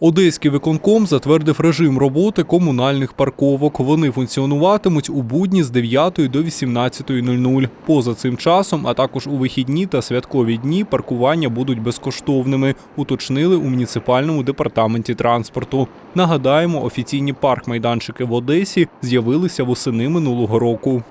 Одеський виконком затвердив режим роботи комунальних парковок. Вони функціонуватимуть у будні з 9 до 18.00. Поза цим часом, а також у вихідні та святкові дні паркування будуть безкоштовними, уточнили у муніципальному департаменті транспорту. Нагадаємо, офіційні парк-майданчики в Одесі з'явилися восени минулого року.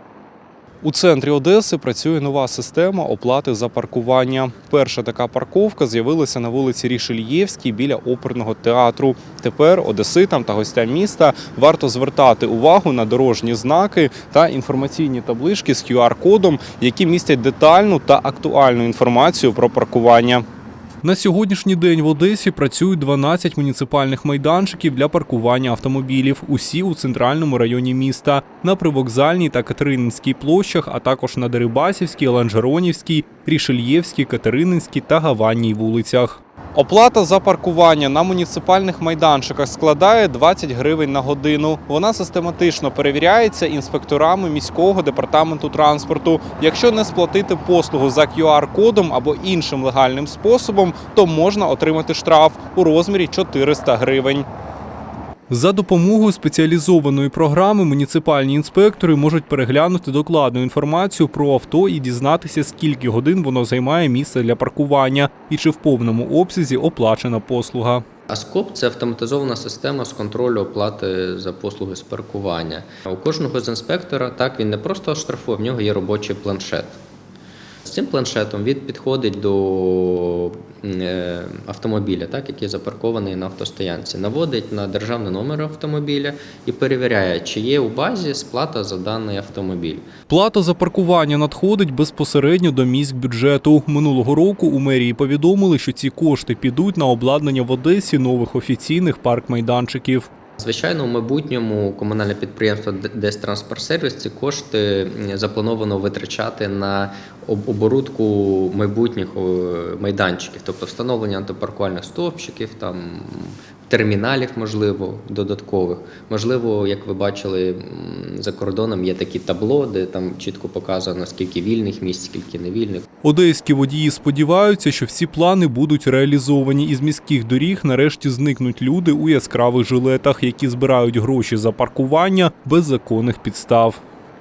У центрі Одеси працює нова система оплати за паркування. Перша така парковка з'явилася на вулиці Рішельєвській біля оперного театру. Тепер одеситам та гостям міста варто звертати увагу на дорожні знаки та інформаційні таблички з QR-кодом, які містять детальну та актуальну інформацію про паркування. На сьогоднішній день в Одесі працюють 12 муніципальних майданчиків для паркування автомобілів. Усі у центральному районі міста, на привокзальній та Катерининській площах, а також на Дерибасівській, Ланжеронівській, Рішельєвській, Катерининській та Гаванній вулицях. Оплата за паркування на муніципальних майданчиках складає 20 гривень на годину. Вона систематично перевіряється інспекторами міського департаменту транспорту. Якщо не сплатити послугу за QR-кодом або іншим легальним способом, то можна отримати штраф у розмірі 400 гривень. За допомогою спеціалізованої програми муніципальні інспектори можуть переглянути докладну інформацію про авто і дізнатися, скільки годин воно займає місце для паркування і чи в повному обсязі оплачена послуга. АСКОП це автоматизована система з контролю оплати за послуги з паркування. У кожного з інспектора так він не просто штрафує, в нього є робочий планшет. З цим планшетом він підходить до е, автомобіля, так, який запаркований на автостоянці, наводить на державний номер автомобіля і перевіряє, чи є у базі сплата за даний автомобіль. Плата за паркування надходить безпосередньо до міськбюджету. Минулого року у мерії повідомили, що ці кошти підуть на обладнання в Одесі нових офіційних парк-майданчиків. Звичайно, у майбутньому комунальне підприємство Дестранспортсервіс ці кошти заплановано витрачати на оборудку майбутніх е, майданчиків, тобто встановлення антипаркувальних стовпчиків, там терміналів, можливо, додаткових. Можливо, як ви бачили за кордоном, є такі табло, де там чітко показано, скільки вільних місць, скільки невільних. Одеські водії сподіваються, що всі плани будуть реалізовані. Із міських доріг нарешті зникнуть люди у яскравих жилетах, які збирають гроші за паркування без законних підстав.